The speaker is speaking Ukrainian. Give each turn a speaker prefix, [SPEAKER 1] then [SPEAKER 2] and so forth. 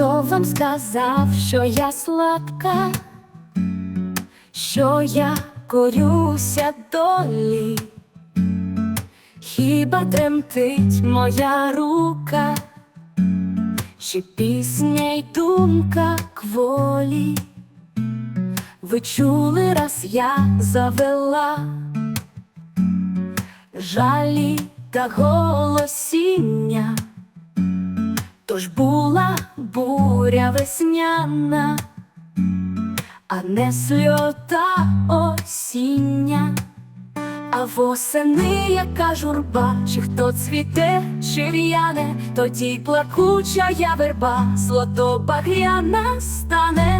[SPEAKER 1] вам сказав, що я слабка, що я корюся долі, хіба тремтить моя рука, чи пісня й думка кволі? Ви чули, раз я завела жалі та голосіння, тож була буря весняна, а не сльота осіння, а восени яка журба, чи хто цвіте, чи в'яне, тоді плакуча я верба, злото багряна стане,